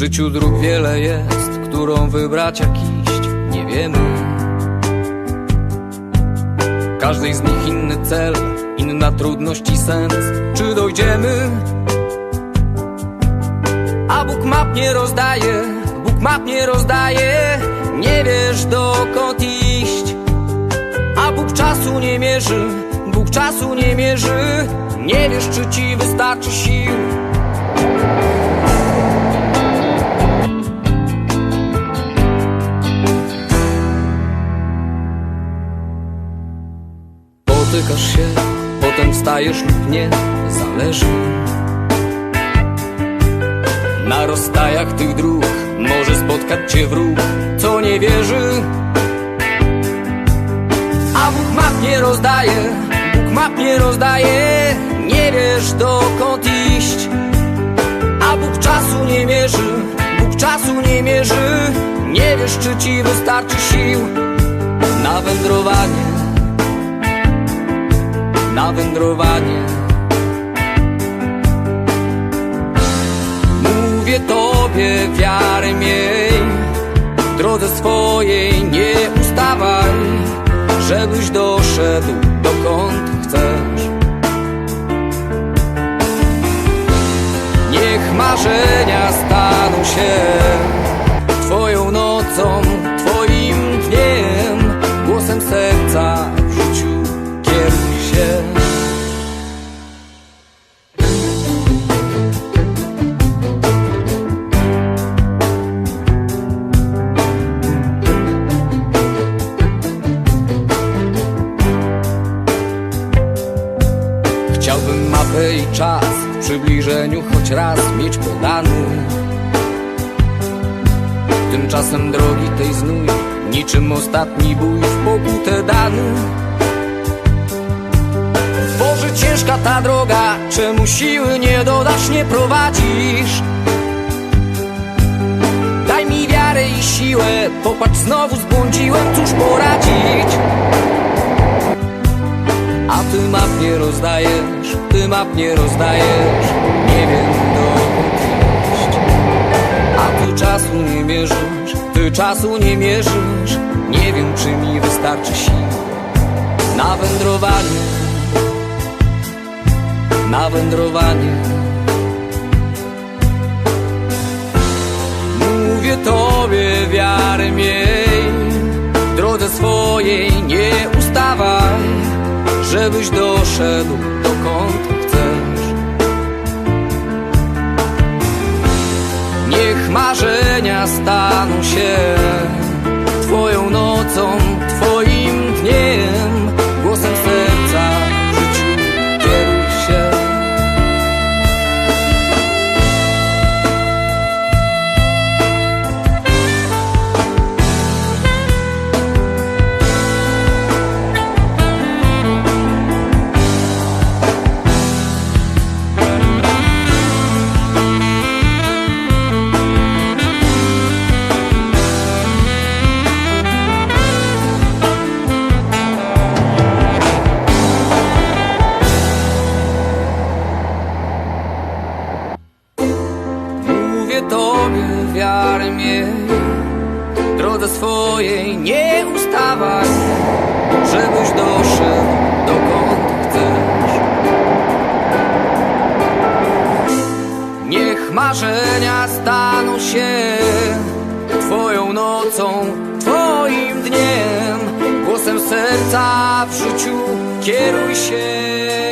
życiu dróg wiele jest, którą wybrać jak iść, nie wiemy. Każdej z nich inny cel, inna trudność i sens. Czy dojdziemy? A Bóg map nie rozdaje, Bóg map nie rozdaje, nie wiesz dokąd iść. A Bóg czasu nie mierzy, Bóg czasu nie mierzy, nie wiesz czy ci wystarczy sił. Potem wstajesz lub nie, zależy. Na rozstajach tych dróg może spotkać cię wróg, co nie wierzy. A Bóg map nie rozdaje, Bóg map nie rozdaje, nie wiesz dokąd iść. A Bóg czasu nie mierzy, Bóg czasu nie mierzy, nie wiesz czy ci wystarczy sił na wędrowanie na wędrowanie. Mówię tobie wiary miej, w drodze swojej nie ustawaj, żebyś doszedł dokąd chcesz. Niech marzenia staną się twoją Chciałbym mapę i czas w przybliżeniu choć raz mieć podany. Tymczasem drogi tej znój, niczym ostatni bój w pokutę dany. Boże, ciężka ta droga, czemu siły nie dodasz, nie prowadzisz? Daj mi wiarę i siłę, popatrz, znowu zbłądziłem, cóż poradzić? A ty map nie rozdajesz, ty map nie rozdajesz, nie wiem dokąd iść. A ty czasu nie mierzysz, ty czasu nie mierzysz, nie wiem czy mi wystarczy sił na wędrowanie, na wędrowanie. Żebyś doszedł Drodze swojej nie ustawaj Żebyś doszedł dokąd chcesz. Niech marzenia staną się Twoją nocą, Twoim dniem. Głosem serca w życiu kieruj się